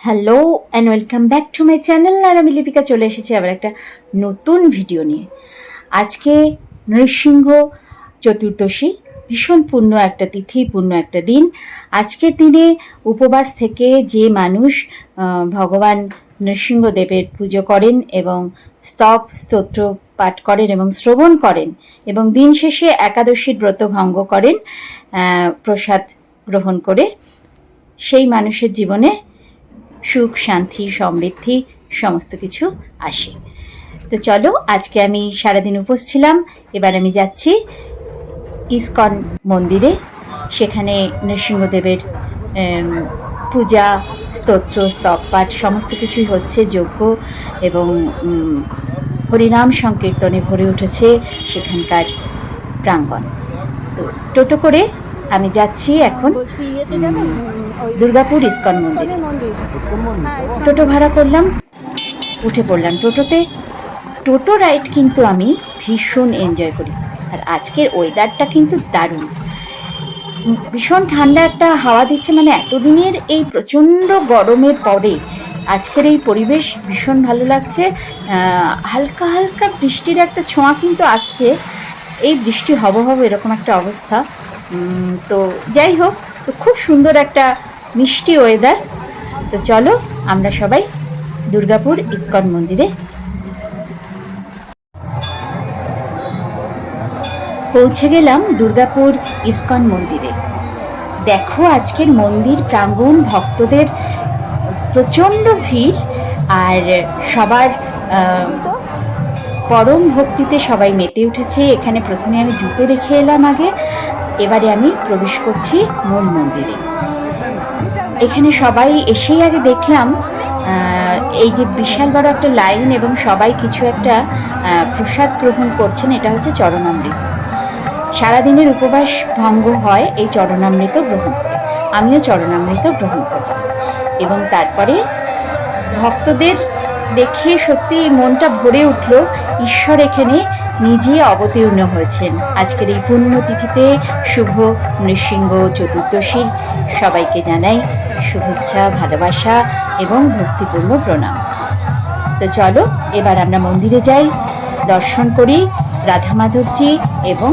Hello and welcome back to my channel আর আমি লিপিকা চলে এসেছি আবার একটা নতুন ভিডিও নিয়ে। আজকে নৃসিংহ চতুর্দশী, ভীষণ পূর্ণ একটা তিথি, পূর্ণ একটা দিন। আজকের দিনে উপবাস থেকে যে মানুষ ভগবান নৃসিংহদেবের পুজো করেন এবং স্তব, স্তোত্র পাঠ করেন এবং শ্রবণ করেন এবং দিন শেষে একাদশীর ব্রত ভঙ্গ করেন প্রসাদ গ্রহণ করে সেই মানুষের জীবনে সুখ, শান্তি, সমৃদ্ধি, সমস্ত কিছু আসে। তো চলো, আজকে আমি সারাদিন উপোস ছিলাম এবার আমি যাচ্ছি ইসকন মন্দিরে। সেখানে নৃসিংহদেবের পূজা, স্তোত্র স্তব পাঠ সমস্ত কিছুই হচ্ছে, যজ্ঞ এবং হরিনাম সংকীর্তনে ভরে উঠেছে সেখানকার প্রাঙ্গণ। তো টোটো করে আমি যাচ্ছি এখন দুর্গাপুর ইসকন মন্দিরে। টোটো ভাড়া করলাম, উঠে পড়লাম টোটোতে। টোটো রাইড কিন্তু আমি ভীষণ এনজয় করি, আর আজকের ওয়েদারটা কিন্তু দারুণ। ভীষণ ঠান্ডা একটা হাওয়া দিচ্ছে মানে এতদিনের এই প্রচণ্ড গরমের পরে আজকের এই পরিবেশ ভীষণ ভালো লাগছে। হালকা হালকা বৃষ্টির একটা ছোঁয়া কিন্তু আসছে। এই বৃষ্টি হব হব এরকম একটা অবস্থা। তো যাই হোক, তো খুব সুন্দর একটা মিষ্টি ওয়েদার তো চলো, আমরা সবাই দুর্গাপুর ইস্কন মন্দিরে পৌঁছে গেলাম দুর্গাপুর ইস্কন মন্দিরে। দেখো আজকের মন্দির প্রাঙ্গণ, ভক্তদের প্রচণ্ড ভিড়, আর সবার পরম ভক্তিতে সবাই মেতে উঠেছে। এখানে প্রথমে আমি জুতো রেখে এলাম আগে। এবারে আমি প্রবেশ করছি মূল মন্দিরে। এখানে সবাই এসেই আগে দেখলাম এই যে বিশাল বড় একটা লাইন এবং সবাই কিছু একটা প্রসাদ গ্রহণ করছেন, এটা হচ্ছে চরণামৃত। সারাদিনের উপবাস ভঙ্গ হয় এই চরণামৃত গ্রহণ করে। আমিও চরণামৃত গ্রহণ করলাম। এবং তারপরে ভক্তদের দেখে সত্যি মনটা ভরে উঠল, ঈশ্বর এখানে নিজে অবতীর্ণ হয়েছেন। আজকের এই পুণ্যতিথিতে শুভ নৃসিংহ চতুর্দশীর সবাইকে জানাই শুভেচ্ছা, ভালোবাসা এবং ভক্তিপূর্ণ প্রণাম। তো চলো, এবার আমরা মন্দিরে যাই, দর্শন করি রাধা মাধবজি এবং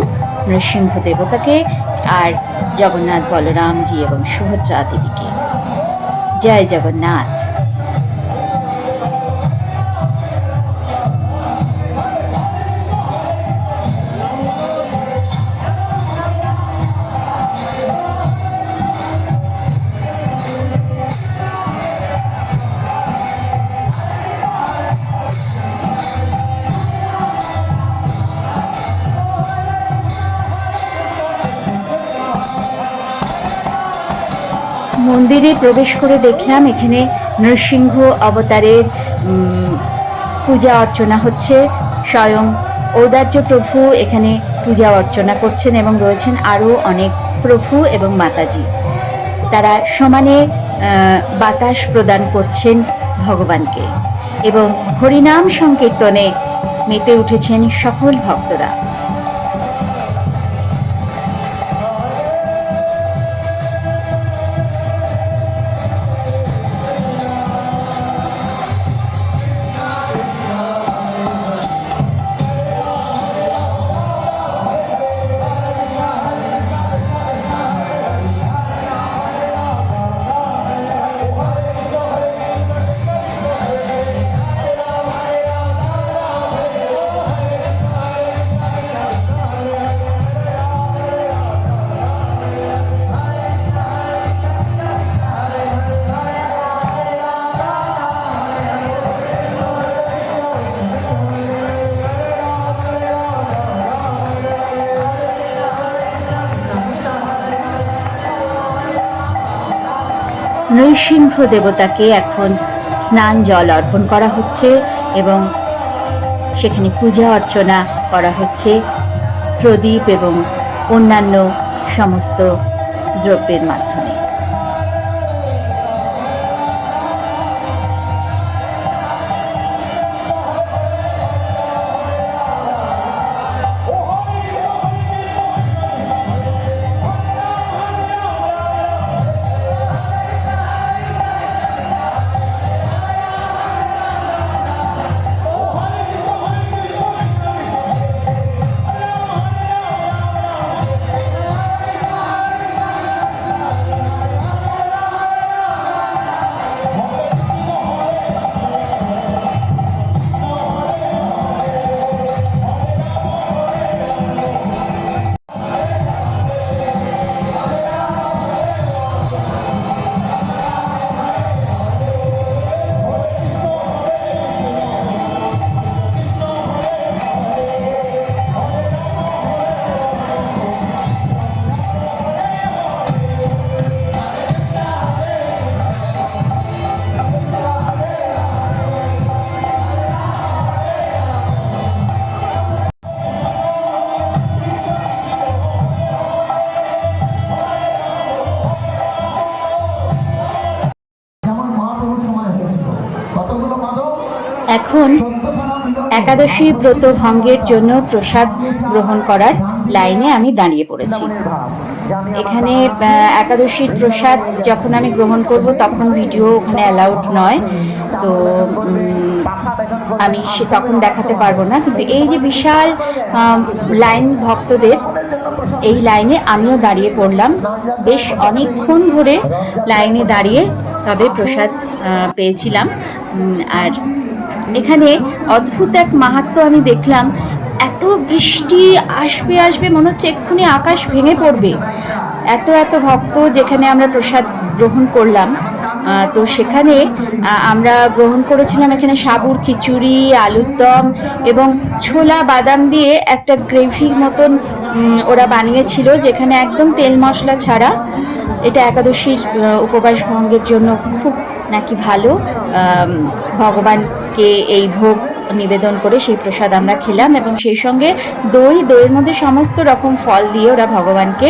নৃসিংহ দেবতাকে আর জগন্নাথ বলরামজি এবং সুভদ্রা দেবীকে। জয় জগন্নাথ। মন্দিরে প্রবেশ করে দেখলাম, এখানে নৃসিংহ অবতারের পূজা অর্চনা হচ্ছে। স্বয়ং ঔদার্য প্রভু এখানে পূজা অর্চনা করছেন এবং রয়েছেন আরও অনেক প্রভু এবং মাতাজি। তারা সমানে বাতাস প্রদান করছেন ভগবানকে এবং হরিনাম সংকীর্তনে মেতে উঠেছেন সকল ভক্তরা। নৃসিংহ দেবতাকে এখন স্নান জল অর্পণ করা হচ্ছে এবং সেখানে পূজা অর্চনা করা হচ্ছে। প্রদীপ এবং অন্যান্য সমস্ত দ্রব্যের মাধ্যমে। এখন একাদশী ব্রত ভঙ্গের জন্য প্রসাদ গ্রহণ করার লাইনে আমি দাঁড়িয়ে পড়েছি। এখানে একাদশীর প্রসাদ যখন আমি গ্রহণ করব তখন ভিডিও ওখানে অ্যালাউড নয়। তো আমি সে তখন দেখাতে পারব না। কিন্তু এই যে বিশাল লাইন ভক্তদের, এই লাইনে আমিও দাঁড়িয়ে পড়লাম। বেশ অনেকক্ষণ ধরে লাইনে দাঁড়িয়ে তবে প্রসাদ পেয়েছিলাম। আর এখানে অদ্ভুত এক মাহাত্ম্য আমি দেখলাম। এত বৃষ্টি আসবে আসবে মনে হচ্ছে এক্ষুনি আকাশ ভেঙে পড়বে। এত এত ভক্ত যেখানে আমরা প্রসাদ গ্রহণ করলাম। তো সেখানে আমরা গ্রহণ করেছিলাম এখানে সাবুর খিচুড়ি আলুর দম এবং ছোলা বাদাম দিয়ে একটা গ্রেভির মতন ওরা বানিয়েছিল যেখানে একদম তেল মশলা ছাড়া। এটা একাদশীর উপবাস ভঙ্গের জন্য খুব নাকি ভালো। আম, ভগবানকে এই ভোগ নিবেদন করে সেই প্রসাদ আমরা খেলাম এবং সেই সঙ্গে দই, দইয়ের মধ্যে সমস্ত রকম ফল দিয়ে ওরা ভগবানকে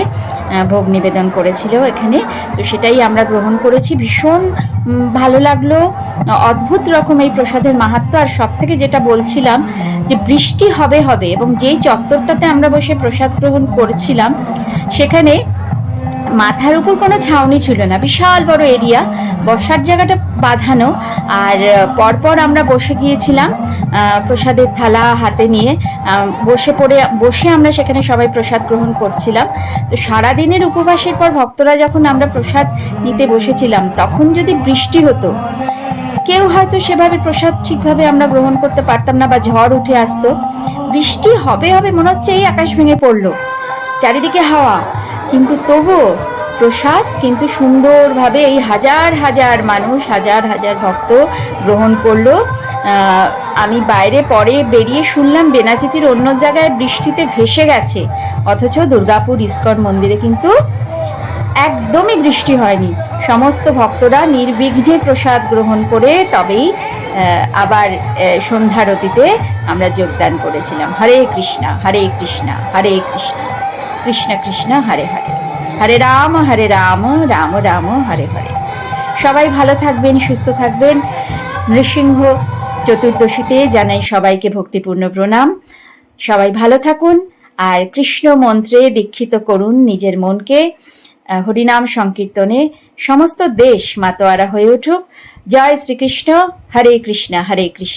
ভোগ নিবেদন করেছিল এখানে। তো সেটাই আমরা গ্রহণ করেছি। ভীষণ ভালো লাগল। অদ্ভুত রকম এই প্রসাদের মাহাত্ম। আর সব থেকে যেটা বলছিলাম যে বৃষ্টি হবে হবে এবং যেই চত্বরটাতে আমরা বসে প্রসাদ গ্রহণ করছিলাম, সেখানে মাথার উপর কোনো ছাউনি ছিল না। বিশাল বড় এরিয়া বসার জায়গাটা বাঁধানো। আর পরপর আমরা বসে গিয়েছিলাম প্রসাদের থালা হাতে নিয়ে। বসে পড়ে, বসে আমরা সেখানে সবাই প্রসাদ গ্রহণ করছিলাম। তো সারাদিনের উপবাসের পর ভক্তরা যখন আমরা প্রসাদ নিতে বসেছিলাম, তখন যদি বৃষ্টি হতো, কেউ হয়তো সেভাবে প্রসাদ ঠিকভাবে আমরা গ্রহণ করতে পারতাম না বা ঝড় উঠে আসতো। বৃষ্টি হবে হবে, মনে হচ্ছে এই আকাশ ভেঙে পড়ল। চারিদিকে হাওয়া। কিন্তু তবুও প্রসাদ কিন্তু সুন্দরভাবে এই হাজার হাজার মানুষ, হাজার হাজার ভক্ত গ্রহণ করল। আমি বাইরে পরে বেরিয়ে শুনলাম বেনাচিতির অন্য জায়গায় বৃষ্টিতে ভেসে গেছে। অথচ দুর্গাপুর ইস্কন মন্দিরে কিন্তু একদমই বৃষ্টি হয়নি। সমস্ত ভক্তরা নির্বিঘ্নে প্রসাদ গ্রহণ করে তবেই আবার সন্ধ্যারতিতে আমরা যোগদান করেছিলাম। হরে কৃষ্ণা হরে কৃষ্ণা হরে কৃষ্ণা। কৃষ্ণ কৃষ্ণ, হরে হরে। হরে রাম হরে রাম রাম রাম, হরে হরে। সবাই ভালো থাকবেন, সুস্থ থাকবেন। নৃসিংহ চতুর্দশীতে জানাই সবাইকে ভক্তিপূর্ণ প্রণাম। সবাই ভালো থাকুন আর কৃষ্ণ মন্ত্রে দীক্ষিত করুন নিজের মনকে। হরিনাম সংকীর্তনে সমস্ত দেশ মাতোয়ারা হয়ে উঠুক। জয় শ্রীকৃষ্ণ, হরে কৃষ্ণ হরে কৃষ্ণ।